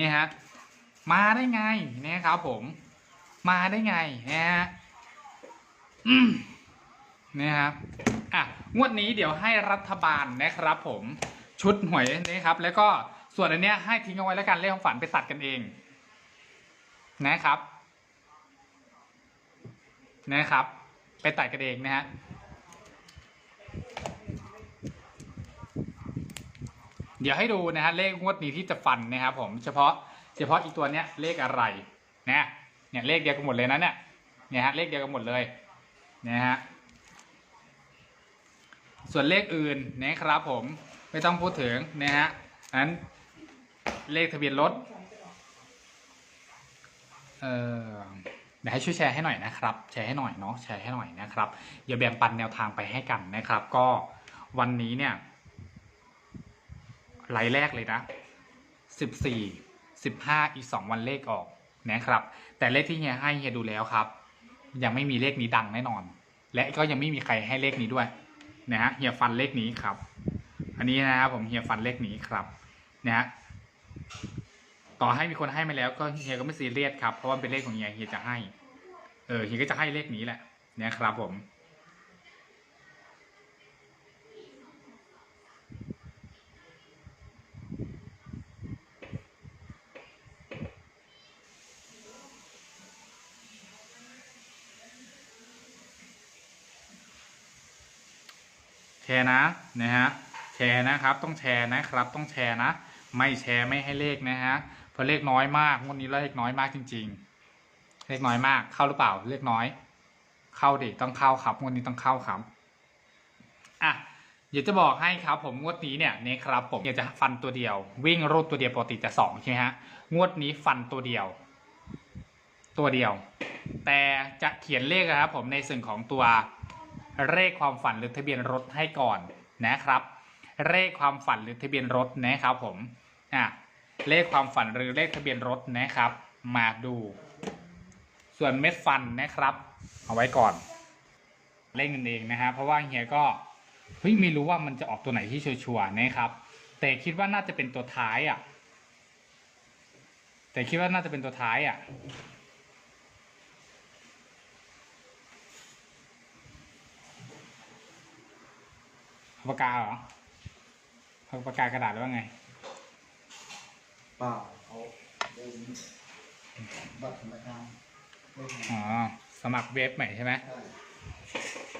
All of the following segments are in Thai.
นี่ฮะมาได้ไงนะครับผม มาได้ไงนะฮะนี่ครับอะงวดนี้เดี๋ยวให้รัฐบาลนะครับ ผมชุดหวยนะครับ แล้วก็ส่วนอันเนี้ยให้ทิ้งเอาไว้แล้วกันเลขของฝันไปสัตว์กันเองนะครับนะครับ ไปตัดกันเองนะฮะ เดี๋ยวให้ดูนะฮะเลขงวดนี้ที่จะฟันนะครับผมเฉพาะเฉพาะอีกตัวเนี้ยเลขอะไรนะเนี่ยเลขเดียวกันหมดเลยนะเนี่ยเนี่ยฮะเลขเดียวกันหมดเลยนะฮะส่วนเลขอื่นนะครับผมไม่ต้องพูดถึงนะฮะอันนั้นเลขทะเบียนรถเออเดี๋ยวให้ช่วยแชร์ให้หน่อยนะครับ แชร์ให้หน่อยเนาะแชร์ให้หน่อยนะครับอย่าแบ่งปันแนวทางไปให้กันนะครับ ก็วันนี้เนี่ย ไลน์แรกเลยนะสิบสี่สิบห้าอีกสองวันเลขออกนะครับ แต่เลขที่เฮียให้เฮียดูแล้วครับ ยังไม่มีเลขนี้ดังแน่นอน และก็ยังไม่มีใครให้เลขนี้ด้วยนะฮะเฮียฟันเลขนี้ครับ อันนี้นะครับผมเฮียฟันเลขนี้ครับนะฮะต่อให้มีคนให้มาแล้วก็เฮียก็ไม่ซีเรียสครับเพราะว่าเป็นเลขของเฮียเฮียจะให้ เออเฮียก็จะให้เลขนี้แหละนะครับผม ร์นะนะฮะแชร์นะครับต้องแชร์นะครับต้องแชร์นะ ไม่แชร์ไม่ให้เลขนะฮะเพราะเลขน้อยมากงวดนี้เลขน้อยมากจริง ๆ เลขน้อยมากเข้าหรือเปล่าเลขน้อย เข้าดิต้องเข้าครับงวดนี้ต้องเข้าครับอะเดี๋ยวจะบอกให้ครับผมงวดนี้เนี่ยนี่ครับผมอยากจะฟันตัวเดียว วิ่งรูดตัวเดียวปกติจะสองใช่ไหมฮะงวดนี้ฟันตัวเดียว ตัวเดียว แต่จะเขียนเลขนะครับผมในส่วนของตัว เลขความฝันหรือทะเบียนรถให้ก่อนนะครับเลขความฝันหรือทะเบียนรถนะครับผมอะเลขความฝันหรือเลขทะเบียนรถนะครับ มาดู ส่วนเม็ดฟันนะครับ เอาไว้ก่อน เล่นกันเองนะฮะเพราะว่าเฮียก็เฮ้ยไม่รู้ว่ามันจะออกตัวไหนที่ชัวร์ๆนะครับ แต่คิดว่าน่าจะเป็นตัวท้ายอะ แต่คิดว่าน่าจะเป็นตัวท้ายอะ เอา ปากกาเหรอเอาปากกากระดาษหรือว่าไง เปล่าเขาดินบัตรธนาคารไม่ทอ๋อ สมัครเว็บใหม่ใช่ไหมำ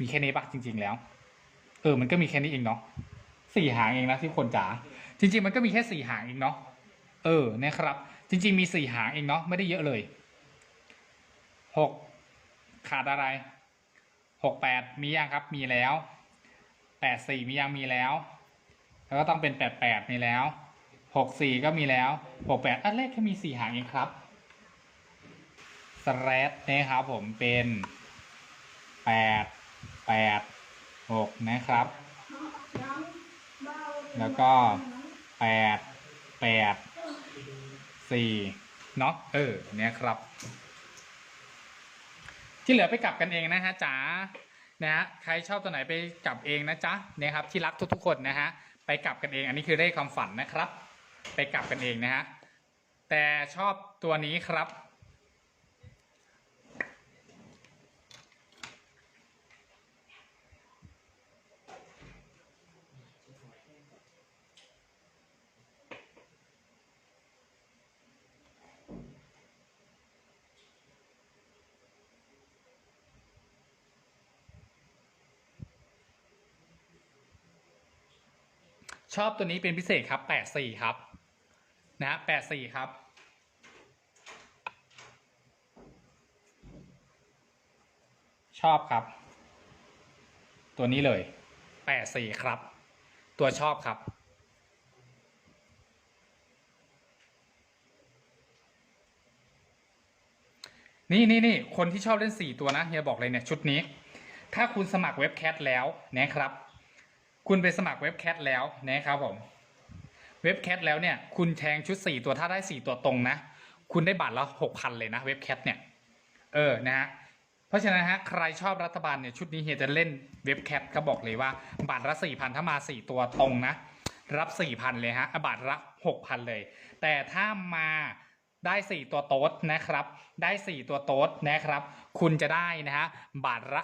มีแค่นี้ปะจริง ๆ แล้ว เออ มันก็มีแค่นี้เองเนาะสี่หางเองนะที่คนจ๋าจริง ๆ มันก็มีแค่สี่หางเองเนาะเออนะครับ จริง ๆ มีสี่หางเองเนาะไม่ได้เยอะเลยหกขาดอะไรหกแปดมียังครับ มีแล้วแปดสี่มียังมีแล้ว แล้วก็ต้องเป็นแปดแปดมีแล้วหกสี่ก็มีแล้วหกแปดอันเลขแค่มีสี่หางเองครับสแรดนะครับผมเป็นแปด แปดหกนะครับ แล้วก็แปดแปดสี่เนาะเออเนี่ยครับ ที่เหลือไปกลับกันเองนะฮะจ๋านะฮะใครชอบตัวไหนไปกลับเองนะจ๊ะเนี่ยครับที่รักทุกๆคนนะฮะไปกลับกันเอง อันนี้คือเลขความฝันนะครับ ไปกลับกันเองนะฮะแต่ชอบตัวนี้ครับ ชอบตัวนี้เป็นพิเศษครับแปดสี่ครับ นะฮะแปดสี่ครับ ชอบครับ ตัวนี้เลยแปดสี่ครับ ตัวชอบครับนี่นี่นี่คนที่ชอบเล่นสี่ตัวนะเฮียบอกเลยเนี่ยชุดนี้ ถ้าคุณสมัครเว็บแคทแล้วนะครับ คุณไปสมัครเว็บแคทแล้วนะครับผมเว็บแคทแล้วเนี่ยคุณแทงชุดสี่ตัวถ้าได้สี่ตัวตรงนะ คุณได้บัตรละหกพันเลยนะเว็บแคทเนี่ยเออนะฮะเพราะฉะนั้นฮะใครชอบรัฐบาลเนี่ยชุดนี้เฮียจะเล่นเว็บแคทก็บอกเลยว่าบัตรละสี่พันถ้ามาสี่ตัวตรงนะ รับสี่พันเลยฮะบัตรละหกพันเลย แต่ถ้ามา ได้สี่ตัวโต๊ดนะครับ ได้สี่ตัวโต๊ดนะครับ คุณจะได้นะฮะบาทละ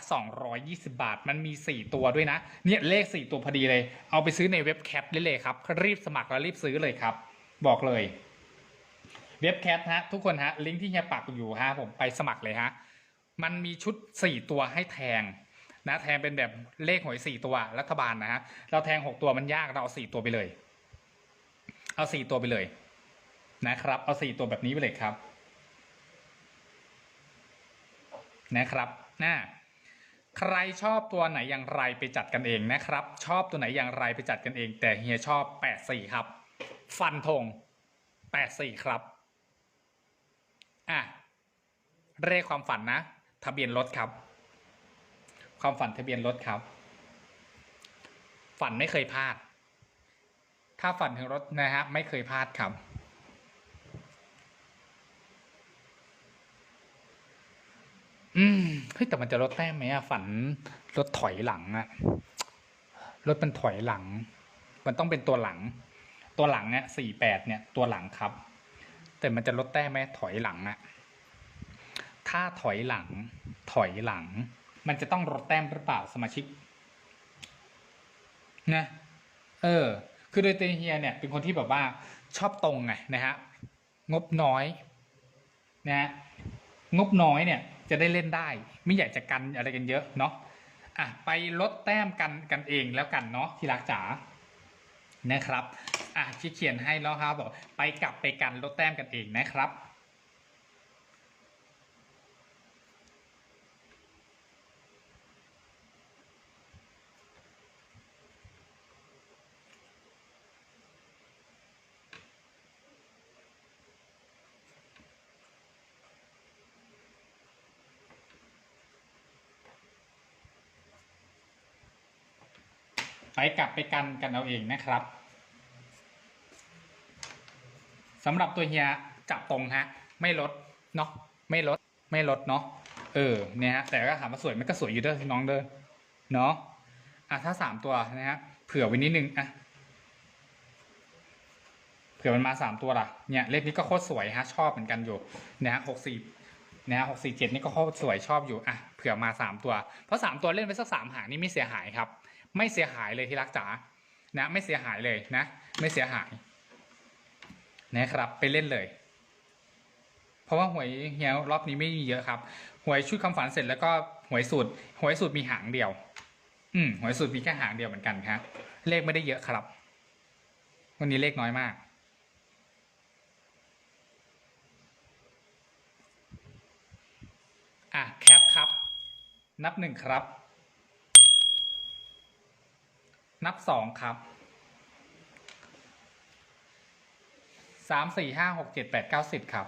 220 บาท มันมี 4 ตัวด้วยนะ เนี่ยเลข 4 ตัวพอดีเลย เอาไปซื้อในเว็บแคทได้เลยครับ รีบสมัครแล้วรีบซื้อเลยครับ บอกเลย เว็บแคทฮะทุกคนฮะ ลิงก์ที่เฮียปักอยู่ฮะผมไปสมัครเลยฮะ มันมีชุด 4 ตัวให้แทงนะแทงเป็นแบบเลขหวย 4 ตัวรัฐบาลนะฮะ เราแทง 6 ตัวมันยาก เราเอา 4 ตัวไปเลย เอา 4 ตัวไปเลย นะครับ เอา 4 ตัวแบบนี้ไปเลยครับ นะครับนะใครชอบตัวไหนอย่างไรไปจัดกันเองนะครับ ชอบตัวไหนอย่างไรไปจัดกันเอง แต่เฮียชอบ 84 ครับ ฟันธง84 ครับอะเลขความฝันนะ ทะเบียนรถครับ ความฝันทะเบียนรถครับ ฝันไม่เคยพลาด ถ้าฝันถึงรถนะฮะไม่เคยพลาดครับ อืมเฮ้ยแต่มันจะลดแต้มไหมอะฝันรถถอยหลังอะรถมันถอยหลัง มันต้องเป็นตัวหลัง ตัวหลังเนี่ยสี่แปดเนี่ยตัวหลังครับ แต่มันจะลดแต้มไหมถอยหลังอะถ้าถอยหลัง ถอยหลัง มันจะต้องลดแต้มหรือเปล่าสมาชิกนะเออ คือโดยเตเฮียเนี่ย เป็นคนที่แบบว่าชอบตรงไงนะฮะงบน้อยนะฮะงบน้อยเนี่ย จะได้เล่นได้ ไม่อยากจะกันอะไรกันเยอะเนาะอะไปลดแต้มกันกันเองแล้วกันเนาะที่รักจ๋านะครับอะที่เขียนให้แล้วครับบอกไปกลับไปกันลดแต้มกันเองนะครับ กลับไปกันกันเอาเองนะครับสำหรับตัวเฮียจับตรงฮะ ไม่ลดเนาะไม่ลดไม่ลดเนาะเออเนี่ยฮะแต่ก็ถามว่าสวยมันก็สวยอยู่เด้อน้องเด้อเนาะอะถ้าสามตัวนะฮะเผื่อไว้นิดนึงอะเผื่อมันมาสามตัวล่ะเนี่ยเลขนี้ก็โคตรสวยฮะชอบเหมือนกันอยู่นะฮะหกสี่นะฮะหกสี่เจ็ดนี่ก็โคตรสวยชอบอยู่อะเผื่อมาสามตัว เพราะสามตัวเล่นไปสักสามหางนี่ไม่เสียหายครับ ไม่เสียหายเลยที่รักจ๋านะไม่เสียหายเลยนะ ไม่เสียหายนะครับไปเล่นเลย เพราะว่าหวยเฮียรอบนี้ไม่มีเยอะครับ หวยชุดคำฝันเสร็จแล้วก็หวยสูตรหวยสูตรมีหางเดียว อืมหวยสูตรมีแค่หางเดียวเหมือนกันครับเลขไม่ได้เยอะครับ วันนี้เลขน้อยมากอะแคปครับ นับหนึ่งครับ นับสองครับสามสี่ห้าหกเจ็ดแปดเก้าสิบครับ